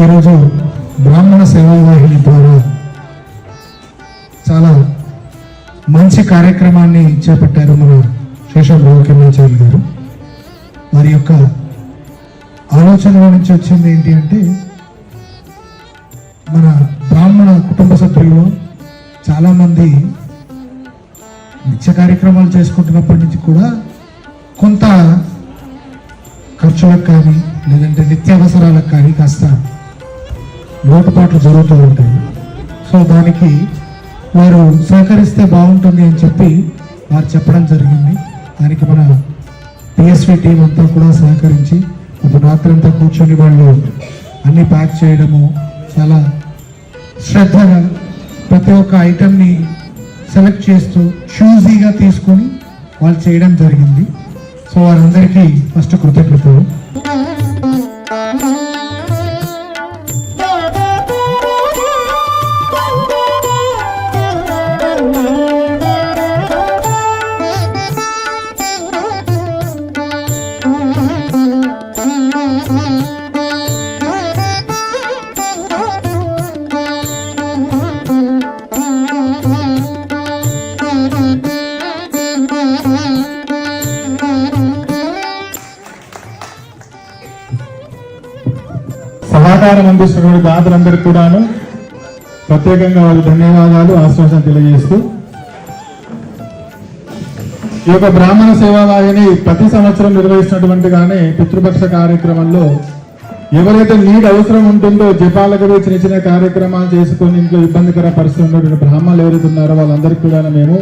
ఈరోజు బ్రాహ్మణ సేవావాహిని ద్వారా చాలా మంచి కార్యక్రమాన్ని చేపట్టారు మన శేషం రవికిరణాచార్య గారు. వారి యొక్క ఆలోచనల నుంచి వచ్చింది ఏంటి అంటే మన బ్రాహ్మణ కుటుంబ సభ్యుల్లో చాలామంది నిత్య కార్యక్రమాలు చేసుకుంటున్నప్పటి నుంచి కూడా కొంత ఖర్చులకు కానీ లేదంటే నిత్యావసరాలకు కానీ కాస్త లోటుపాట్లు జరుగుతూ ఉంటాయి. సో దానికి వారు సహకరిస్తే బాగుంటుంది అని చెప్పి వారు చెప్పడం జరిగింది. దానికి మన పిఎస్వి టీం అంతా కూడా సహకరించి ఒక రాత్రంతా కూర్చొని వాళ్ళు అన్నీ ప్యాక్ చేయడము చాలా శ్రద్ధగా ప్రతి ఒక్క ఐటెంని సెలెక్ట్ చేస్తూ చూజీగా తీసుకొని వాళ్ళు చేయడం జరిగింది. సో వారందరికీ ఫస్ట్ కృతజ్ఞతలు. సహకారం అందిస్తున్నటువంటి దాతలందరికీ కూడాను ప్రత్యేకంగా వారి ధన్యవాదాలు ఆశ్వాసం తెలియజేస్తూ. ఈ యొక్క బ్రాహ్మణ సేవా ప్రతి సంవత్సరం నిర్వహిస్తున్నటువంటి కానీ పితృపక్ష కార్యక్రమంలో ఎవరైతే నీడ్ అవసరం ఉంటుందో జపాలకు చిన్న చిన్న కార్యక్రమాలు చేసుకొని ఇంట్లో ఇబ్బందికర పరిస్థితి ఉన్నటువంటి బ్రాహ్మణులు ఎవరైతే ఉన్నారో వాళ్ళందరికీ కూడా మేము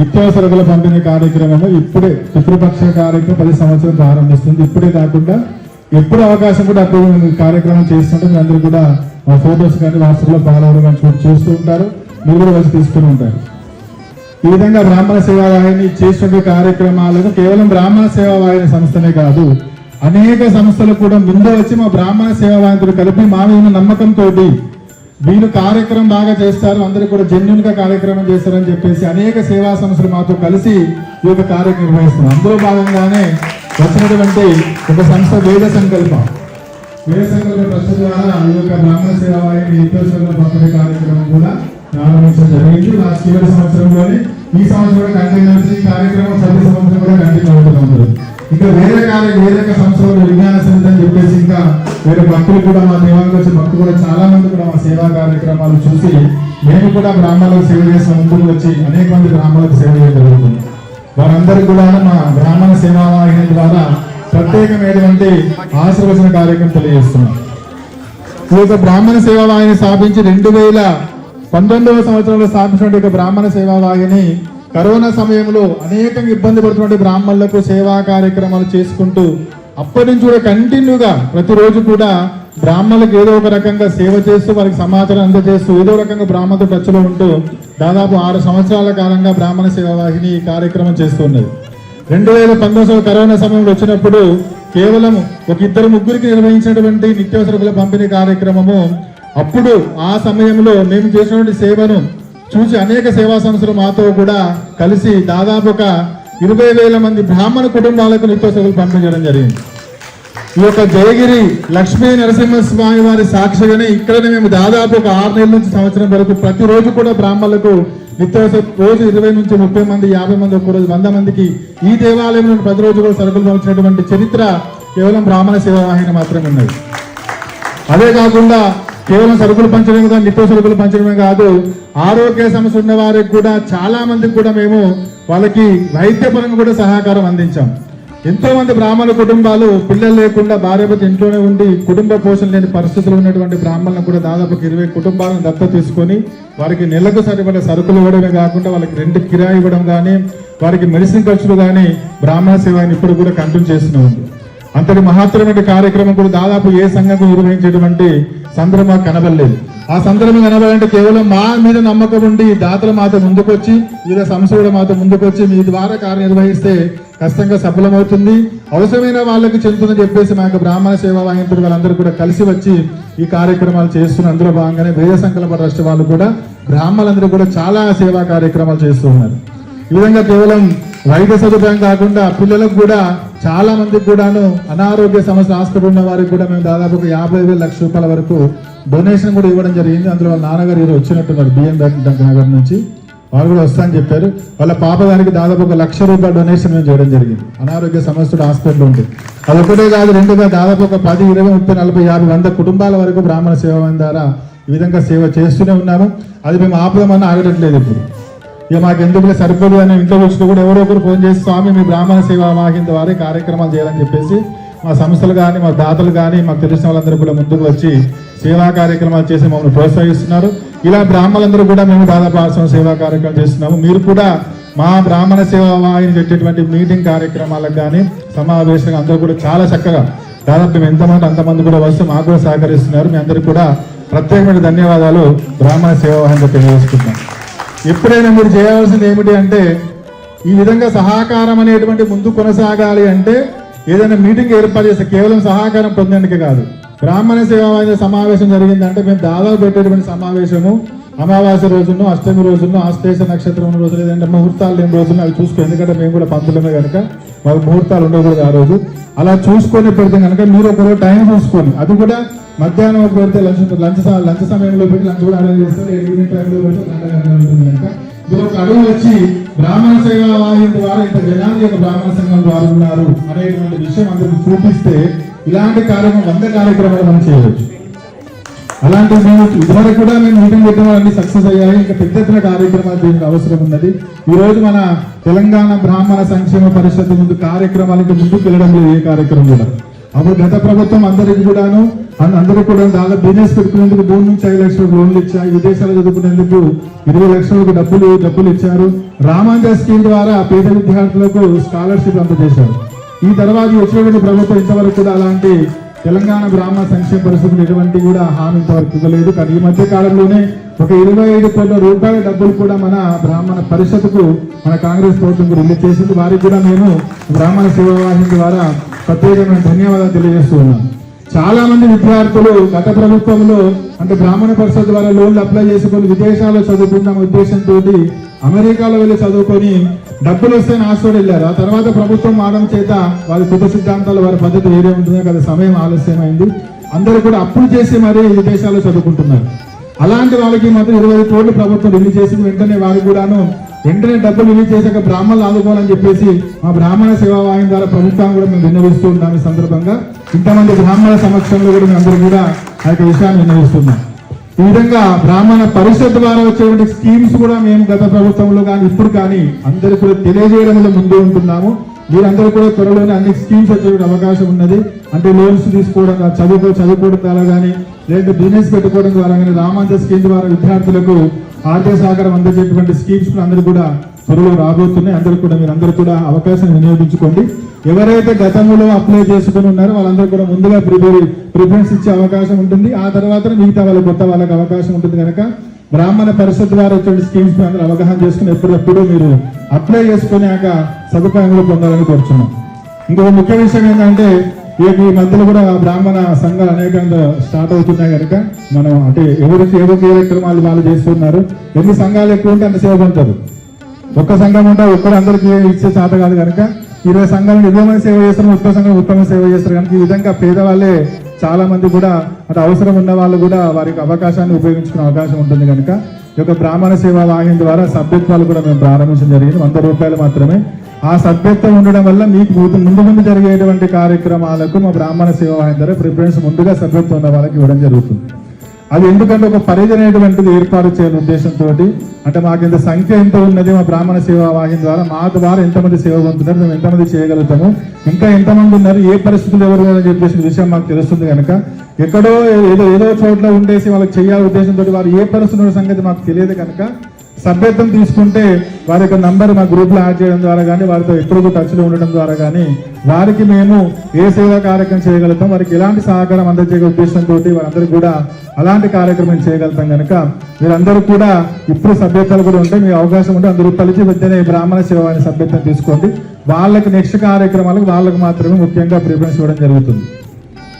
నిత్యావసరకుల పంపిణీ కార్యక్రమము. ఇప్పుడే పితృపక్ష కార్యక్రమం పది సంవత్సరం ప్రారంభిస్తుంది ఇప్పుడే కాకుండా ఎప్పుడు అవకాశం కూడా అప్పుడు కార్యక్రమం చేస్తుంటే మీ అందరూ కూడా మా ఫోటోస్ కానీ వాట్సాప్లో ఫాలో అవ్వడం కానీ చూస్తూ ఉంటారు. మీరు కూడా వచ్చి తీసుకుని ఉంటారు. ఈ విధంగా బ్రాహ్మణ సేవా వాహిని చేస్తున్న కార్యక్రమాలకు కేవలం బ్రాహ్మణ సేవా సంస్థనే కాదు అనేక సంస్థలు కూడా ముందు వచ్చి మా బ్రాహ్మణ సేవా కలిపి మా మీద నమ్మకంతో వీళ్ళు కార్యక్రమం బాగా చేస్తారు అందరూ కూడా జెన్యున్గా కార్యక్రమం చేస్తారని చెప్పేసి అనేక సేవా సంస్థలు మాతో కలిసి ఈ యొక్క కార్యక్రమం నిర్వహిస్తున్నారు అందులో భాగంగానే వచ్చినటువంటి ఒక సంస్థ వేద సంకల్పం. వేద సంకల్ప ట్రస్ట్ ద్వారా ఈ యొక్క బ్రాహ్మణ సేవా నిత్యోత్సవ పంపిణీ కార్యక్రమం కూడా ప్రారంభించడం జరిగింది. లాస్ట్ చివరి సంవత్సరంలోనే ఈ సంవత్సరం కూడా కంటిన్యూ అవుతుంది. ఈ కార్యక్రమం ప్రతి సంవత్సరం కూడా కంటిన్యూ అవుతుంది ఇంకా వేరే కార్య వేరే సంస్థలు విజ్ఞాన సమితి అని చెప్పేసి ఇంకా వేరే భక్తులు కూడా మా దేవానికి వచ్చే భక్తులు కూడా చాలా మంది కూడా మా సేవా కార్యక్రమాలు చూసి మేము కూడా బ్రాహ్మణులకు సేవ చేసిన ముందుకు వచ్చి అనేక మంది బ్రాహ్మణులకు సేవ చేయడం వారందరికీ కూడా మా బ్రాహ్మణ సేవా వాహిని ద్వారా ప్రత్యేకమైనటువంటి ఆశీర్వచన కార్యక్రమం తెలియజేస్తున్నాం. ఈ యొక్క బ్రాహ్మణ సేవా వాహిని స్థాపించి రెండు వేల పంతొమ్మిదవ సంవత్సరంలో స్థాపించినటువంటి యొక్క బ్రాహ్మణ సేవా వాహిని కరోనా సమయంలో అనేకంగా ఇబ్బంది పడుతున్నటువంటి బ్రాహ్మణులకు సేవా కార్యక్రమాలు చేసుకుంటూ అప్పటి నుంచి కూడా కంటిన్యూగా ప్రతిరోజు కూడా బ్రాహ్మణులకు ఏదో ఒక రకంగా సేవ చేస్తూ వారికి సమాచారం అందజేస్తూ ఏదో రకంగా బ్రాహ్మణతో టచ్లో ఉంటూ దాదాపు ఆరు సంవత్సరాల కాలంగా బ్రాహ్మణ సేవా వాహిని ఈ కార్యక్రమం చేస్తున్నది రెండు వేల పంతొమ్మిది కరోనా సమయంలో వచ్చినప్పుడు కేవలం ఒక ఇద్దరు ముగ్గురికి నిర్వహించినటువంటి నిత్యావసరకుల పంపిణీ కార్యక్రమము అప్పుడు ఆ సమయంలో మేము చేసినటువంటి సేవను చూసి అనేక సేవా సంస్థలు మాతో కూడా కలిసి దాదాపు ఒక ఇరవై వేల మంది బ్రాహ్మణ కుటుంబాలకు నిత్యావసరకులు పంపించడం జరిగింది. ఈ యొక్క జయగిరి లక్ష్మీ నరసింహస్వామి వారి సాక్షిగానే ఇక్కడనే మేము దాదాపు ఒక ఆరు నెలల నుంచి సంవత్సరం వరకు ప్రతిరోజు కూడా బ్రాహ్మణులకు నిత్యావసర రోజు ఇరవై నుంచి ముప్పై మంది యాభై మంది ఒక రోజు వంద మందికి ఈ దేవాలయంలో ప్రతి ప్రతిరోజు కూడా సరుకులు పంపించినటువంటి చరిత్ర కేవలం బ్రాహ్మణ సేవా వాహిని మాత్రమే ఉన్నది. అదే కాకుండా కేవలం సరుకులు పంచడమే కాదు నిత్య సరుకులు పంచడమే కాదు ఆరోగ్య సమస్య ఉన్న వారికి కూడా చాలా మందికి కూడా మేము వాళ్ళకి వైద్యపరంగా కూడా సహకారం అందించాం. ఎంతోమంది బ్రాహ్మణ కుటుంబాలు పిల్లలు లేకుండా భార్యపతి ఇంట్లోనే ఉండి కుటుంబ పోషణ లేని పరిస్థితులు ఉన్నటువంటి బ్రాహ్మణులను కూడా దాదాపు ఇరవై కుటుంబాలను దత్త తీసుకొని వారికి నెలకు సరిపడే సరుకులు ఇవ్వడమే కాకుండా వాళ్ళకి రెండు కిరాయి ఇవ్వడం కానీ వారికి మెడిసిన్ ఖర్చులు కానీ బ్రాహ్మణ సేవ ఇప్పుడు కూడా కంటిన్యూ చేస్తూనే ఉంది. అంతటి మహత్తరమైన కార్యక్రమం కూడా దాదాపు ఏ సంఘం నిర్వహించేటువంటి సందర్భం కనబడలేదు. ఆ సందర్భం కనబడంటే కేవలం మా మీద నమ్మకం ఉండి దాతలు మాతో ముందుకొచ్చి వివిధ సంస్థలు కూడా మాతో ముందుకొచ్చి మీ ద్వారా కార్యనిర్వహిస్తే కష్టంగా సఫలమవుతుంది. అవసరమైన వాళ్ళకి చెందుతుందని చెప్పేసి మా యొక్క బ్రాహ్మణ సేవా వాహితులు వాళ్ళందరూ కూడా కలిసి వచ్చి ఈ కార్యక్రమాలు చేస్తున్న అందులో భాగంగానే వేద సంకల్ప ట్రస్ట్ వాళ్ళు కూడా బ్రాహ్మణులందరూ కూడా చాలా సేవా కార్యక్రమాలు చేస్తున్నారు ఈ విధంగా కేవలం వైద్య సదుపాయం కాకుండా పిల్లలకు కూడా చాలా మందికి కూడాను అనారోగ్య సమస్య హాస్పిటల్ ఉన్న వారికి కూడా మేము దాదాపు ఒక యాభై వేల లక్ష రూపాయల వరకు డొనేషన్ కూడా ఇవ్వడం జరిగింది. అందులో వాళ్ళ నాన్నగారు ఈరోజు వచ్చినట్టున్నారు బిఎం నగర్ నుంచి. వాళ్ళు కూడా వస్తా అని చెప్పారు. వాళ్ళ పాప గారికి దాదాపు ఒక లక్ష రూపాయల డొనేషన్ మేము చేయడం జరిగింది. అనారోగ్య సమస్యలు హాస్పిటల్ ఉంది అది ఒకటే కాదు రెండుగా దాదాపు ఒక పది ఇరవై ముప్పై నలభై యాభై వంద కుటుంబాల వరకు బ్రాహ్మణ సేవ ద్వారా ఈ విధంగా సేవ చేస్తూనే ఉన్నాము. అది మేము ఆపదామని ఆగడం లేదు ఇప్పుడు. ఇక మాకు ఎందుకు సరిపోదు అని ఇంట్లో వచ్చిన కూడా ఎవరో ఒకరు ఫోన్ చేసి స్వామి మీ బ్రాహ్మణ సేవా మాకింత వారి కార్యక్రమాలు చేయాలని చెప్పేసి మా సంస్థలు కానీ మా దాతలు కానీ మాకు తెలిసిన వాళ్ళందరూ కూడా ముందుకు వచ్చి సేవా కార్యక్రమాలు చేసి మమ్మల్ని ప్రోత్సహిస్తున్నారు. ఇలా బ్రాహ్మణులందరూ కూడా మేము దాదాపు సేవా కార్యక్రమం చేస్తున్నాము. మీరు కూడా మా బ్రాహ్మణ సేవా వాహిని పెట్టేటువంటి మీటింగ్ కార్యక్రమాలకు కానీ సమావేశంగా అందరూ కూడా చాలా చక్కగా దాదాపు మేము ఎంతమంది అంతమంది కూడా వస్తూ మాకు కూడా సహకరిస్తున్నారు. మీ అందరికీ కూడా ప్రత్యేకమైన ధన్యవాదాలు. బ్రాహ్మణ సేవా వాహిని తెలియజేసుకుంటున్నాం. ఎప్పుడైనా మీరు చేయవలసింది ఏమిటి అంటే ఈ విధంగా సహకారం అనేటువంటి ముందు కొనసాగాలి అంటే ఏదైనా మీటింగ్ ఏర్పాటు చేస్తే కేవలం సహకారం పొందేందుకు కాదు. బ్రాహ్మణ సేవా సమావేశం జరిగిందంటే మేము దాదాపు పెట్టేటువంటి సమావేశము అమావాస్య రోజును అష్టమి రోజును ఆశ్లేష నక్షత్రం ఉన్న రోజు లేదంటే ముహూర్తాలు లేని రోజున అవి చూసుకో. ఎందుకంటే మేము కూడా పంతులమే కనుక మాకు ముహూర్తాలు ఉండకూడదు ఆ రోజు. అలా చూసుకొని పెడితే కనుక మీరు ఒక రోజు టైం చూసుకొని అది కూడా మధ్యాహ్నం ఒక పెడితే లంచ్ లంచ్ లంచ్ సమయంలో పెట్టి లంచ్ కూడా అరేంజ్ చేస్తారు. ఈవినింగ్ టైంలో ఉంటుంది కనుక మీరు ఒక అడుగు వచ్చి బ్రాహ్మణ సేవా ద్వారా ఇంత జనాన్ని యొక్క బ్రాహ్మణ సంఘం ద్వారా ఉన్నారు అనేటువంటి విషయం అందరికి చూపిస్తే ఇలాంటి కార్యక్రమం వంద కార్యక్రమాలు మనం చేయవచ్చు. అలాంటి మేము ఇదివరకు కూడా మేము మీటింగ్ పెట్టిన అన్ని సక్సెస్ అయ్యాయి ఇంకా పెద్ద ఎత్తున కార్యక్రమాలు దీనికి అవసరం ఉన్నది. ఈ రోజు మన తెలంగాణ బ్రాహ్మణ సంక్షేమ పరిషత్ ముందు కార్యక్రమాలకి ముందుకు వెళ్ళడం లేదు ఏ కార్యక్రమం కూడా. అప్పుడు గత ప్రభుత్వం అందరికి కూడాను అందరూ కూడా దాదాపు బిజినెస్ పెట్టుకునేందుకు మూడు నుంచి ఐదు లక్షలకు లోన్లు ఇచ్చాయి విదేశాలు చదువుకునేందుకు ఇరవై లక్షలకు డబ్బులు డబ్బులు ఇచ్చారు. రామాంజ స్కీమ్ ద్వారా పేద విద్యార్థులకు స్కాలర్షిప్ అందజేశారు. ఈ తర్వాత వచ్చినటువంటి ప్రభుత్వం ఇంతవరకు కూడా అలాంటి తెలంగాణ బ్రాహ్మణ సంక్షేమ పరిస్థితులు ఎటువంటి కూడా హామీ ఇంతవరకు ఇవ్వలేదు. కానీ ఈ మధ్య కాలంలోనే ఒక ఇరవై ఐదు కోట్ల రూపాయల డబ్బులు కూడా మన బ్రాహ్మణ పరిషత్కు మన కాంగ్రెస్ ప్రభుత్వం రిలీజ్ చేసింది. వారికి కూడా నేను బ్రాహ్మణ సేవావాహిని ద్వారా ప్రత్యేకమైన ధన్యవాదాలు తెలియజేస్తూ చాలా మంది విద్యార్థులు గత ప్రభుత్వంలో అంటే బ్రాహ్మణ పరిషత్ ద్వారా లోన్లు అప్లై చేసుకొని విదేశాల్లో చదువుకుందాం ఉద్దేశంతో అమెరికాలో వెళ్ళి చదువుకొని డబ్బులు వస్తే ఆశపడి వెళ్ళారు. ఆ తర్వాత ప్రభుత్వం మారడం చేత వారి కుట సిద్ధాంతాలు వారి పద్ధతి వేరే ఉంటుంది కదా సమయం ఆలస్యమైంది. అందరూ కూడా అప్పులు చేసి మరీ విదేశాల్లో చదువుకుంటున్నారు. అలాంటి వాళ్ళకి మాత్రం ఇరవై కోట్లు ప్రభుత్వం రిలీజ్ చేసింది. వెంటనే వారికి కూడాను వెంటనే డబ్బులు రిలీజ్ చేశాక బ్రాహ్మణులు ఆదుకోవాలని చెప్పేసి మా బ్రాహ్మణ సేవా వాహిని ద్వారా ప్రభుత్వాన్ని కూడా మేము విన్నవిస్తూ ఉంటాం ఈ సందర్భంగా. ఇంతమంది బ్రాహ్మణ సమక్షంలో కూడా అందరూ కూడా ఆ యొక్క విషయాన్ని నిర్ణయిస్తున్నాం ఈ విధంగా బ్రాహ్మణ పరిషత్ ద్వారా వచ్చేటువంటి స్కీమ్స్ కూడా మేము గత ప్రభుత్వంలో కానీ ఇప్పుడు కానీ అందరికీ కూడా తెలియజేయడంలో ముందు ఉంటున్నాము. మీరందరూ కూడా త్వరలోనే అన్ని స్కీమ్స్ వచ్చే అవకాశం ఉన్నది. అంటే లోన్స్ తీసుకోవడం చదువుకో చదువుకోవడం ద్వారా కానీ లేదంటే బిజినెస్ పెట్టుకోవడం ద్వారా కానీ రామాంజ స్కీమ్ ద్వారా విద్యార్థులకు ఆర్థిక సహకారం అందజేటువంటి స్కీమ్స్ అందరూ కూడా త్వరలో రాబోతున్నాయి. అందరూ కూడా మీరు అందరూ కూడా అవకాశం వినియోగించుకోండి. ఎవరైతే గతంలో అప్లై చేసుకుని ఉన్నారో వాళ్ళందరూ కూడా ముందుగా ప్రిపేర్ ప్రిఫరెన్స్ ఇచ్చే అవకాశం ఉంటుంది. ఆ తర్వాత మిగతా వాళ్ళ కొత్త వాళ్ళకి అవకాశం ఉంటుంది కనుక బ్రాహ్మణ పరిషత్ ద్వారా వచ్చే స్కీమ్స్ అందరూ అవగాహన చేసుకుని ఎప్పుడెప్పుడు మీరు అప్లై చేసుకునేక సదుపాయంలో పొందాలని కోరుచున్నాం. ఇంకొక ముఖ్య విషయం ఏంటంటే ఈ మధ్యలో కూడా బ్రాహ్మణ సంఘాలు అనేకంగా స్టార్ట్ అవుతున్నాయి కనుక మనం అంటే ఎవరికి ఏదో కార్యక్రమాలు వాళ్ళు చేస్తున్నారు. ఎన్ని సంఘాలు ఎక్కువ ఉంటే అంత సేవ ఉంటారు ఒక్క సంఘం ఉంటే ఒక్కరు అందరికీ ఇచ్చే చేత కాదు కనుక ఇరవై సంఘాలు ఇరవై సేవ చేస్తారు ముప్పై సంఘం ఉత్తమ సేవ చేస్తారు. కనుక ఈ విధంగా పేదవాళ్ళే చాలా మంది కూడా అటు అవసరం ఉన్న వాళ్ళు కూడా వారికి అవకాశాన్ని ఉపయోగించుకునే అవకాశం ఉంటుంది కనుక ఈ యొక్క బ్రాహ్మణ సేవా వాహిని ద్వారా సభ్యత్వాలు కూడా మేము ప్రారంభించడం జరిగింది. వంద రూపాయలు మాత్రమే. ఆ సభ్యత్వం ఉండడం వల్ల మీకు ముందు ముందు ముందు జరిగేటువంటి కార్యక్రమాలకు మా బ్రాహ్మణ సేవా వాహిని ద్వారా ప్రిఫరెన్స్ ముందుగా సభ్యత్వం ఉన్న వాళ్ళకి ఇవ్వడం జరుగుతుంది. అది ఎందుకంటే ఒక పరిధి అనేటువంటిది ఏర్పాటు చేయాలని ఉద్దేశంతో అంటే మాకు ఇంత సంఖ్య ఎంత ఉన్నది మా బ్రాహ్మణ సేవా వాహిని ద్వారా మా ద్వారా ఎంతమంది సేవ పొందుతున్నారు మేము ఎంతమంది చేయగలుగుతాము ఇంకా ఎంతమంది ఉన్నారు ఏ పరిస్థితులు ఎవరు అని చెప్పేసి విషయం మాకు తెలుస్తుంది కనుక ఎక్కడో ఏదో ఏదో చోట్ల ఉండేసి వాళ్ళకి చేయాలి ఉద్దేశంతో వారు ఏ పరిస్థితులు సంగతి మాకు తెలియదు కనుక సభ్యత్వం తీసుకుంటే వారి యొక్క నంబర్ మా గ్రూప్లో యాడ్ చేయడం ద్వారా కానీ వారితో ఎప్పుడు టచ్లో ఉండడం ద్వారా కానీ వారికి మేము ఏ సేవా కార్యక్రమం చేయగలుగుతాం వారికి ఎలాంటి సహకారం అందజేయ ఉద్దేశంతో వారందరూ కూడా అలాంటి కార్యక్రమం చేయగలుగుతాం కనుక మీరందరూ కూడా ఇప్పుడు సభ్యత్వాలు కూడా ఉంటే మీ అవకాశం ఉంటే అందరూ కలిసి వెంటనే బ్రాహ్మణ సేవ అనే సభ్యత్వం తీసుకోండి. వాళ్ళకి నెక్స్ట్ కార్యక్రమాలకు వాళ్ళకి మాత్రమే ముఖ్యంగా ప్రిఫరెన్స్ ఇవ్వడం జరుగుతుంది.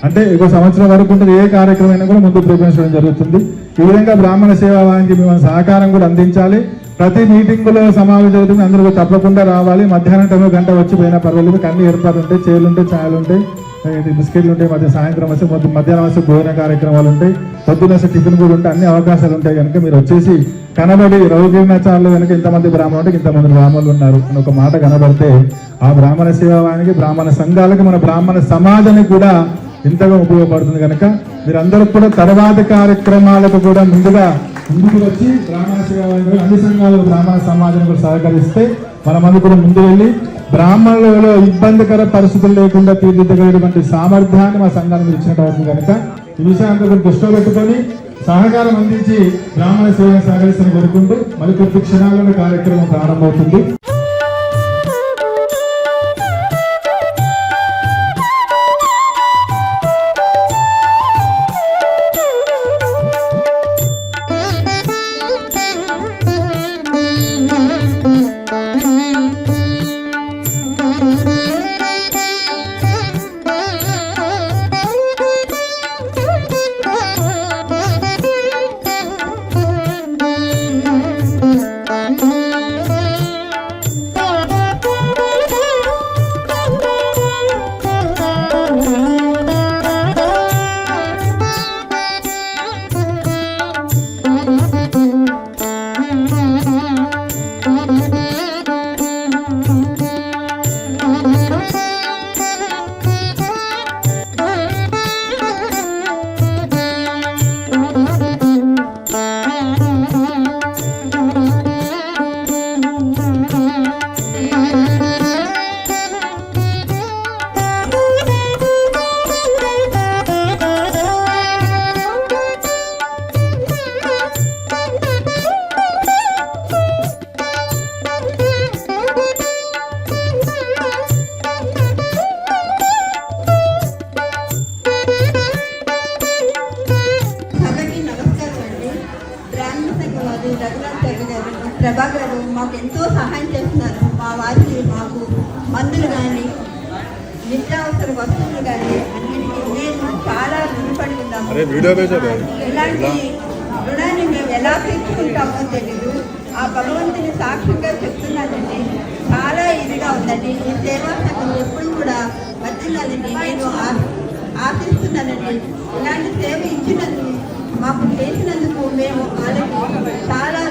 అంటే ఒక సంవత్సరం వరకు ఉంటుంది ఏ కార్యక్రమం అయినా కూడా ముందు ప్రిఫరెన్స్ జరుగుతుంది. ఈ విధంగా బ్రాహ్మణ సేవా వాహినికి మేము సహకారం కూడా అందించాలి. ప్రతి మీటింగ్లో సమావేశం జరుగుతుంది అందరూ తప్పకుండా రావాలి. మధ్యాహ్నం టైంలో గంట వచ్చి పోయినా పర్వాలేదు మీకు అన్ని ఏర్పాట్లు ఉంటాయి చైర్లు ఉంటాయి ఛాయలు ఉంటాయి బిస్కెట్లు ఉంటాయి మధ్య సాయంత్రం వస్తే మొత్తం మధ్యాహ్నం వస్తే భోజన కార్యక్రమాలు ఉంటాయి పొద్దున వస్తే టిఫిన్ కూడా ఉంటాయి అన్ని అవకాశాలు ఉంటాయి కనుక మీరు వచ్చేసి కనబడి రౌగీర్ణాచారులు కనుక ఇంతమంది బ్రాహ్మణులు ఉంటే ఇంతమంది బ్రాహ్మణులు ఉన్నారు అని ఒక మాట కనబడితే ఆ బ్రాహ్మణ సేవానికి బ్రాహ్మణ సంఘాలకు మన బ్రాహ్మణ సమాజానికి కూడా ఎంతగా ఉపయోగపడుతుంది కనుక మీరందరూ కూడా తర్వాత కార్యక్రమాలకు కూడా ముందుగా ముందుకు వచ్చి బ్రాహ్మణ అన్ని సంఘాలు బ్రాహ్మణ సమాజానికి కూడా సహకరిస్తే మనమందరూ కూడా ముందు వెళ్ళి బ్రాహ్మణులలో ఇబ్బందికర పరిస్థితులు లేకుండా తీర్చిదిద్దగలిగినటువంటి సామర్థ్యాన్ని మా సంఘానికి ఇచ్చినట్టు అవుతుంది కనుక ఈ విషయాన్ని దృష్టిలో పెట్టుకొని సహకారం అందించి బ్రాహ్మణ సేవ సహకరిస్తున్న కోరుకుంటూ మరి కొద్ది క్షణాలలో కార్యక్రమం ప్రారంభమవుతుంది. గారు ప్రభా గారు మాకు ఎంతో సహాయం చేస్తున్నారు. మా వారికి మాకు మందులు కానీ నిత్యావసర వస్తువులు కానీ అన్నిటికీ మేము చాలా రుణపడి ఉన్నాము. ఇలాంటి రుణాన్ని మేము ఎలా తీర్చుకుంటామో తెలీదు. ఆ భగవంతుని సాక్ష్యంగా చెప్తున్నానండి. చాలా ఇదిగా ఉందండి. ఈ సేవా సంఘం ఎప్పుడు కూడా వర్తిల్లాలని నేను ఆశిస్తున్నానండి. ఇలాంటి సేవ ఇచ్చినందుకు మాకు చేసినందుకు మేము చాలా